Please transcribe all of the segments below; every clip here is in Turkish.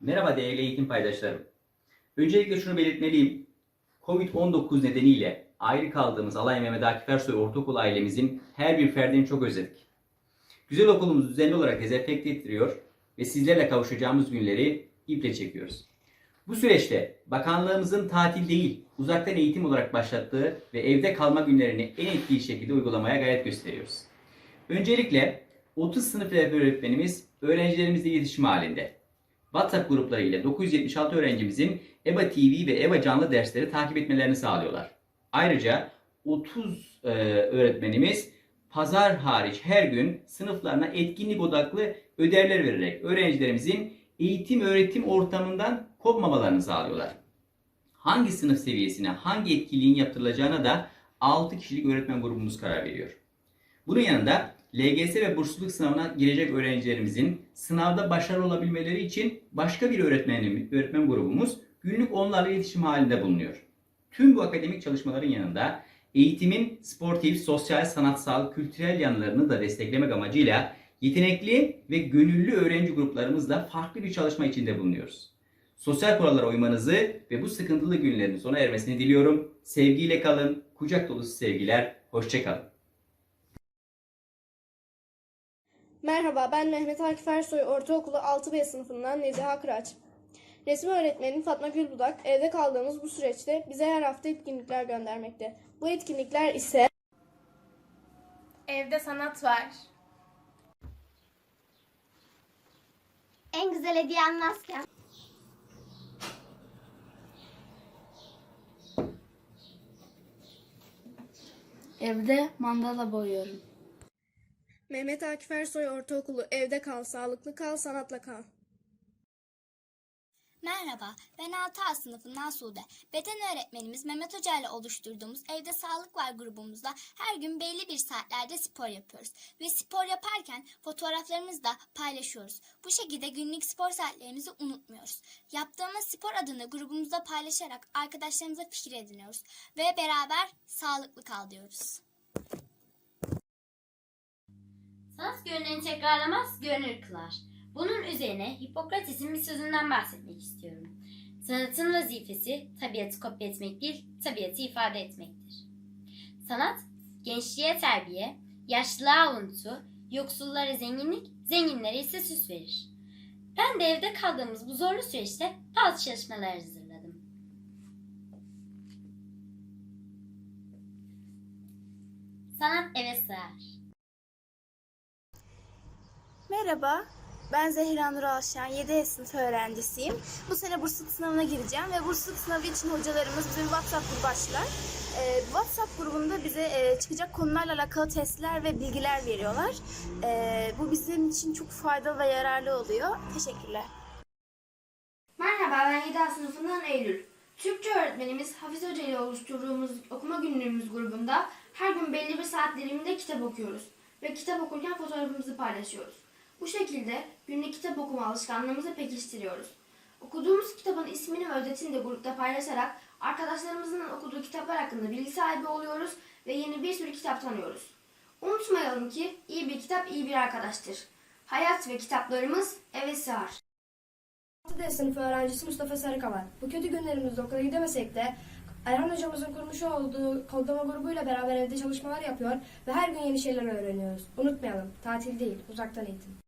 Merhaba değerli eğitim paydaşlarım. Öncelikle şunu belirtmeliyim. Covid-19 nedeniyle ayrı kaldığımız Alay Mehmet Akif Ersoy Ortaokul ailemizin her bir ferdini çok özledik. Güzel okulumuz düzenli olarak dezenfekte ettiriyor ve sizlerle kavuşacağımız günleri iple çekiyoruz. Bu süreçte bakanlığımızın tatil değil, uzaktan eğitim olarak başlattığı ve evde kalma günlerini en etkili şekilde uygulamaya gayret gösteriyoruz. Öncelikle 30 sınıf öğretmenimiz öğrencilerimizle iletişim halinde. WhatsApp grupları ile 976 öğrencimizin EBA TV ve EBA canlı dersleri takip etmelerini sağlıyorlar. Ayrıca 30 e, öğretmenimiz pazar hariç her gün sınıflarına etkinlik odaklı ödevler vererek öğrencilerimizin eğitim öğretim ortamından kopmamalarını sağlıyorlar. Hangi sınıf seviyesine hangi etkinliğin yaptırılacağına da 6 kişilik öğretmen grubumuz karar veriyor. Bunun yanında LGS ve bursluluk sınavına girecek öğrencilerimizin sınavda başarılı olabilmeleri için başka bir öğretmenim, öğretmen grubumuz günlük onlarla iletişim halinde bulunuyor. Tüm bu akademik çalışmaların yanında eğitimin sportif, sosyal, sanatsal, kültürel yanlarını da desteklemek amacıyla yetenekli ve gönüllü öğrenci gruplarımızla farklı bir çalışma içinde bulunuyoruz. Sosyal kurallara uymanızı ve bu sıkıntılı günlerin sona ermesini diliyorum. Sevgiyle kalın, kucak dolusu sevgiler, hoşçakalın. Merhaba, ben Mehmet Akif Ersoy Ortaokulu 6B sınıfından Neziha Kıraç. Resim öğretmenim Fatma Gülbudak evde kaldığımız bu süreçte bize her hafta etkinlikler göndermekte. Bu etkinlikler ise Evde sanat var. En güzel hediyen masken. Evde mandala boyuyorum. Mehmet Akif Ersoy Ortaokulu evde kal, sağlıklı kal, sanatla kal. Merhaba, ben 6A sınıfından Sude. Beden öğretmenimiz Mehmet Hoca ile oluşturduğumuz Evde Sağlık Var grubumuzda her gün belli bir saatlerde spor yapıyoruz. Ve spor yaparken fotoğraflarımızı da paylaşıyoruz. Bu şekilde günlük spor saatlerimizi unutmuyoruz. Yaptığımız spor adını grubumuzda paylaşarak arkadaşlarımıza fikir ediniyoruz. Ve beraber sağlıklı kal diyoruz. Sanat görüneni tekrarlamaz, görünür kılar. Bunun üzerine Hipokrates'in bir sözünden bahsetmek istiyorum. Sanatın vazifesi tabiatı kopya etmek değil, tabiatı ifade etmektir. Sanat, gençliğe terbiye, yaşlılığa unuttu, yoksullara zenginlik, zenginlere ise süs verir. Ben de evde kaldığımız bu zorlu süreçte bazı çalışmalar hazırladım. Sanat eve sığar. Merhaba, ben Zehra Nur Alşan, 7 sınıf öğrencisiyim. Bu sene bursluluk sınavına gireceğim ve bursluluk sınavı için hocalarımız bize WhatsApp grubu açtılar. Ee, WhatsApp grubunda bize e, çıkacak konularla alakalı testler ve bilgiler veriyorlar. Ee, bu bizim için çok faydalı ve yararlı oluyor. Teşekkürler. Merhaba ben 7 sınıfından Eylül. Türkçe öğretmenimiz Hafiz Hoca ile oluşturduğumuz okuma günlüğümüz grubunda her gün belli bir saat diliminde kitap okuyoruz ve kitap okurken fotoğrafımızı paylaşıyoruz. Bu şekilde günlük kitap okuma alışkanlığımızı pekiştiriyoruz. Okuduğumuz kitabın ismini ve özetini de grupta paylaşarak arkadaşlarımızın okuduğu kitaplar hakkında bilgi sahibi oluyoruz ve yeni bir sürü kitap tanıyoruz. Unutmayalım ki iyi bir kitap iyi bir arkadaştır. Hayat ve kitaplarımız eve sığar. 6D sınıfı öğrencisi Mustafa Sarıkaval. Bu kötü günlerimizde okula gidemesek de Erhan hocamızın kurmuş olduğu kodlama grubuyla beraber evde çalışmalar yapıyor ve her gün yeni şeyler öğreniyoruz. Unutmayalım, tatil değil, uzaktan eğitim.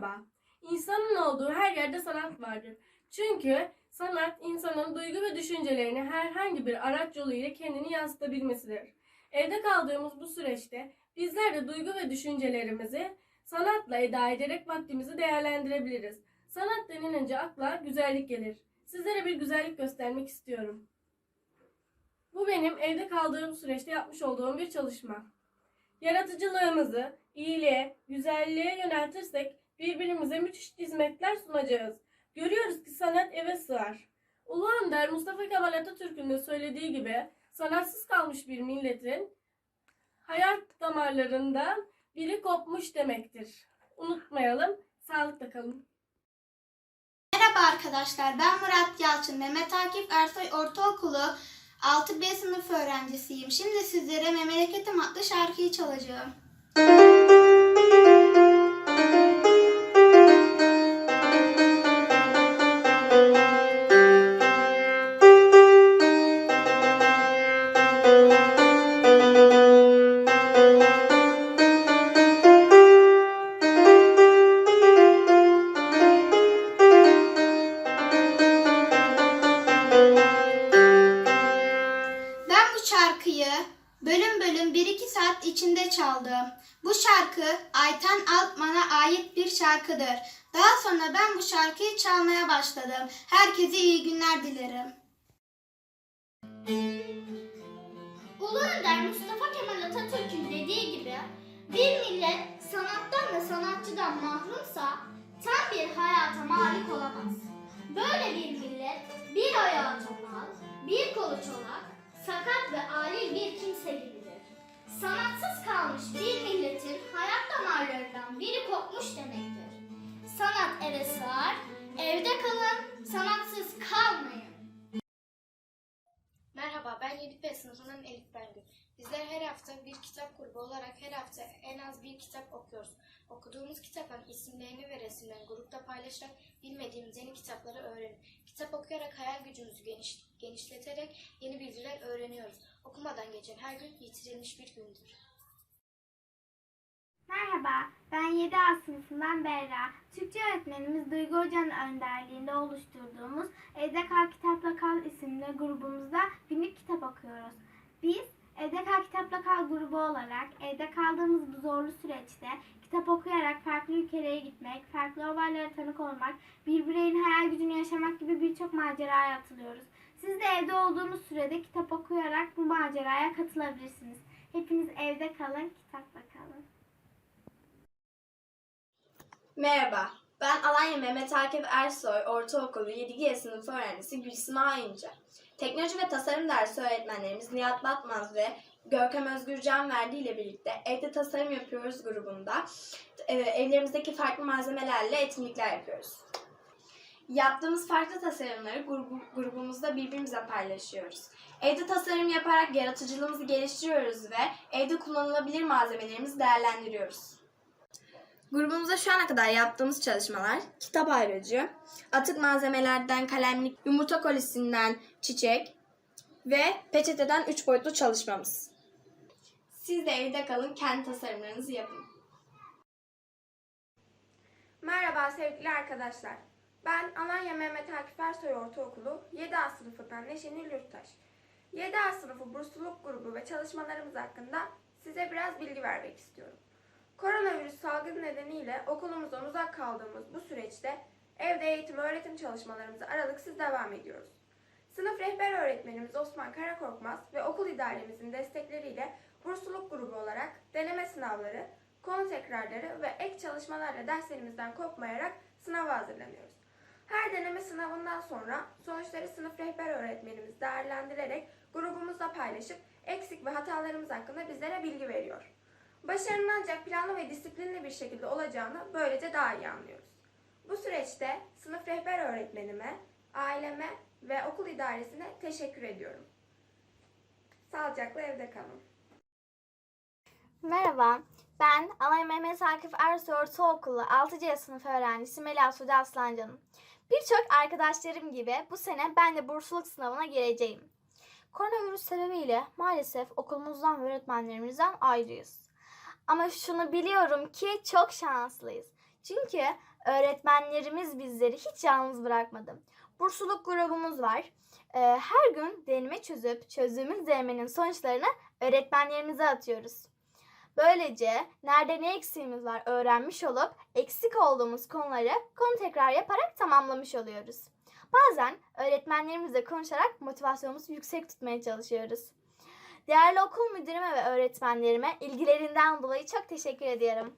merhaba. İnsanın olduğu her yerde sanat vardır. Çünkü sanat insanın duygu ve düşüncelerini herhangi bir araç yoluyla kendini yansıtabilmesidir. Evde kaldığımız bu süreçte bizler de duygu ve düşüncelerimizi sanatla eda ederek vaktimizi değerlendirebiliriz. Sanat denilince akla güzellik gelir. Sizlere bir güzellik göstermek istiyorum. Bu benim evde kaldığım süreçte yapmış olduğum bir çalışma. Yaratıcılığımızı iyiliğe, güzelliğe yöneltirsek birbirimize müthiş hizmetler sunacağız. Görüyoruz ki sanat eve sığar. Ulu Önder Mustafa Kemal Atatürk'ün de söylediği gibi sanatsız kalmış bir milletin hayat damarlarından biri kopmuş demektir. Unutmayalım, sağlıkla kalın. Merhaba arkadaşlar, ben Murat Yalçın, Mehmet Akif Ersoy Ortaokulu 6B sınıf öğrencisiyim. Şimdi sizlere Memleketim adlı şarkıyı çalacağım. Şarkı Ayten Altman'a ait bir şarkıdır. Daha sonra ben bu şarkıyı çalmaya başladım. Herkese iyi günler dilerim. Ulu Önder Mustafa Kemal Atatürk'ün dediği gibi bir millet sanattan ve sanatçıdan mahrumsa tam bir hayata malik olamaz. Böyle bir millet bir ayağı topal, bir kolu çolak, sakat ve alil bir kimse gibidir. Sanatsız kalmış bir milletin hayat damarlarından biri kopmuş demektir. Sanat eve sığar, evde kalın, sanatsız kalmayın. Merhaba, ben 7B sınıfından Elif Bengül. Bizler her hafta bir kitap grubu olarak her hafta en az bir kitap okuyoruz. Okuduğumuz kitapların isimlerini ve resimlerini grupta paylaşarak bilmediğimiz yeni kitapları öğrenip, kitap okuyarak hayal gücümüzü geniş, genişleterek yeni bilgiler öğreniyoruz. Okumadan geçen her gün yitirilmiş bir gündür. Merhaba, ben 7A sınıfından Berra. Türkçe öğretmenimiz Duygu Hoca'nın önderliğinde oluşturduğumuz Evde Kal Kitapla Kal isimli grubumuzda günlük kitap okuyoruz. Biz Evde Kal Kitapla Kal grubu olarak evde kaldığımız bu zorlu süreçte kitap okuyarak farklı ülkelere gitmek, farklı olaylara tanık olmak, bir bireyin hayal gücünü yaşamak gibi birçok maceraya atılıyoruz. Siz de evde olduğunuz sürede kitap okuyarak bu maceraya katılabilirsiniz. Hepiniz evde kalın, kitapla kalın. Merhaba, ben Alanya Mehmet Akif Ersoy Ortaokulu 7G sınıfı öğrencisi Gülsüm Ayınca. Teknoloji ve tasarım dersi öğretmenlerimiz Nihat Batmaz ve Görkem Özgürcan Verdi ile birlikte Evde Tasarım Yapıyoruz grubunda e, evlerimizdeki farklı malzemelerle etkinlikler yapıyoruz. Yaptığımız farklı tasarımları grubu, grubumuzda birbirimize paylaşıyoruz. Evde tasarım yaparak yaratıcılığımızı geliştiriyoruz ve evde kullanılabilir malzemelerimizi değerlendiriyoruz. Grubumuzda şu ana kadar yaptığımız çalışmalar kitap ayrıcı, atık malzemelerden kalemlik, yumurta kolisinden çiçek ve peçeteden 3 boyutlu çalışmamız. Siz de evde kalın, kendi tasarımlarınızı yapın. Merhaba sevgili arkadaşlar. Ben Alanya Mehmet Akif Ersoy Ortaokulu 7A sınıfından Neşenil Yurttaş. 7A sınıfı bursluluk grubu ve çalışmalarımız hakkında size biraz bilgi vermek istiyorum. Koronavirüs salgını nedeniyle okulumuzdan uzak kaldığımız bu süreçte evde eğitim öğretim çalışmalarımıza aralıksız devam ediyoruz. Sınıf rehber öğretmenimiz Osman Karakorkmaz ve okul idaremizin destekleriyle bursluluk grubu olarak deneme sınavları, konu tekrarları ve ek çalışmalarla derslerimizden kopmayarak sınava hazırlanıyoruz. Her deneme sınavından sonra sonuçları sınıf rehber öğretmenimiz değerlendirerek grubumuzda paylaşıp eksik ve hatalarımız hakkında bizlere bilgi veriyor. Başarının ancak planlı ve disiplinli bir şekilde olacağını böylece daha iyi anlıyoruz. Bu süreçte sınıf rehber öğretmenime, aileme ve okul idaresine teşekkür ediyorum. Sağlıcakla evde kalın. Merhaba, ben Alanya Mehmet Akif Ersoy Ortaokulu 6C sınıf öğrencisi Melia Sude Aslancan'ım. Birçok arkadaşlarım gibi bu sene ben de bursluluk sınavına gireceğim. Koronavirüs sebebiyle maalesef okulumuzdan ve öğretmenlerimizden ayrıyız. Ama şunu biliyorum ki çok şanslıyız. Çünkü öğretmenlerimiz bizleri hiç yalnız bırakmadı. Bursluluk grubumuz var. Ee, her gün deneme çözüp çözdüğümüz denemenin sonuçlarını öğretmenlerimize atıyoruz. Böylece nerede ne eksiğimiz var öğrenmiş olup eksik olduğumuz konuları konu tekrar yaparak tamamlamış oluyoruz. Bazen öğretmenlerimizle konuşarak motivasyonumuzu yüksek tutmaya çalışıyoruz. Değerli okul müdürüme ve öğretmenlerime ilgilerinden dolayı çok teşekkür ediyorum.